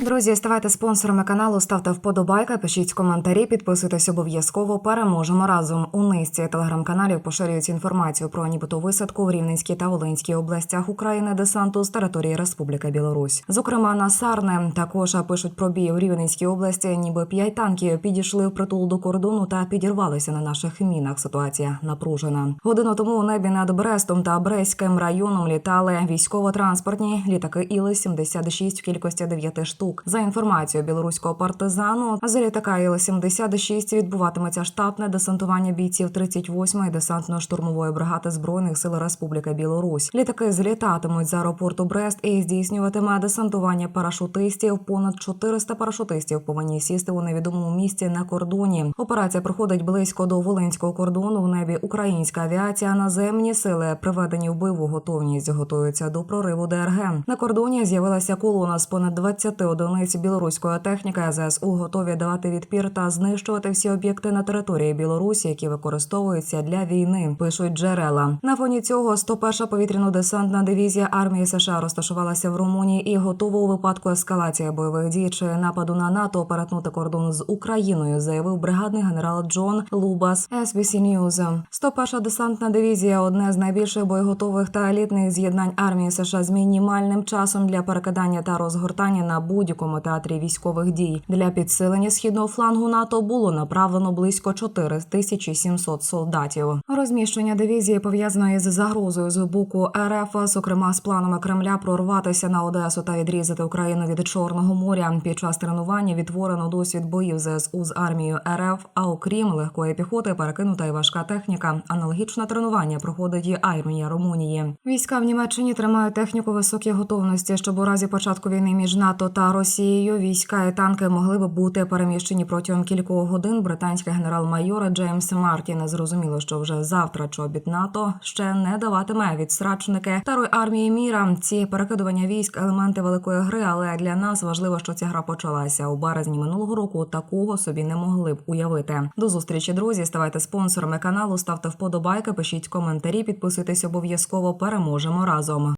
Друзі, ставайте спонсорами каналу, ставте вподобайка, пишіть коментарі, підписуйтесь обов'язково. Переможемо разом. У низці телеграм-каналів поширюють інформацію про нібито висадку в Рівненській та Волинській областях України десанту з території Республіки Білорусь. Зокрема, на Сарне також пишуть про бій у Рівненській області, ніби п'ять танків підійшли в притул до кордону та підірвалися на наших мінах. Ситуація напружена. Годину тому у небі над Брестом та Брестським районом літали військово-транспортні літаки Іли-76 в кількості 9 штук. За інформацією білоруського партизану, з літака Іли-76 відбуватиметься штатне десантування бійців 38-ї десантно-штурмової бригади збройних сил Республіки Білорусь. Літаки злітатимуть з аеропорту Брест і здійснюватиме десантування парашутистів. Понад 400 парашутистів повинні сісти у невідомому місці на кордоні. Операція проходить близько до волинського кордону. В небі українська авіація, наземні сили приведені в бойову готовність, готуються до прориву ДРГ. На кордоні з'явилася колона з понад 20 одиниць білоруської техніки. ЗСУ готові давати відпір та знищувати всі об'єкти на території Білорусі, які використовуються для війни. Пишуть джерела. На фоні цього 101-ша повітряно-десантна дивізія армії США розташувалася в Румунії і готова у випадку ескалації бойових дій чи нападу на НАТО перетнути кордон з Україною, заявив бригадний генерал Джон Лубас SBC News. 101-ша десантна дивізія одне з найбільших боєготових та елітних з'єднань армії США з мінімальним часом для перекидання та розгортання на будь-якому театрі військових дій. Для підсилення східного флангу НАТО було направлено близько 4700 солдатів. Розміщення дивізії пов'язано із загрозою з боку РФ, зокрема з планами Кремля прорватися на Одесу та відрізати Україну від Чорного моря. Під час тренування відтворено досвід боїв ЗСУ з армією РФ. А окрім легкої піхоти, перекинута і важка техніка. Аналогічне тренування проходить і армія Румунії. Війська в Німеччині тримають техніку високій готовності, щоб у разі початку війни між НАТО та Росією війська і танки могли б бути переміщені протягом кількох годин. Британський генерал-майор Джеймс Мартін зрозуміло, що вже завтра чобіт НАТО ще не даватиме відстрачники Второї армії міра. Ці перекидування військ елементи великої гри, але для нас важливо, що ця гра почалася у березні минулого року. Такого собі не могли б уявити. До зустрічі, друзі. Ставайте спонсорами каналу, ставте вподобайки, пишіть коментарі, підписуйтесь обов'язково. Переможемо разом.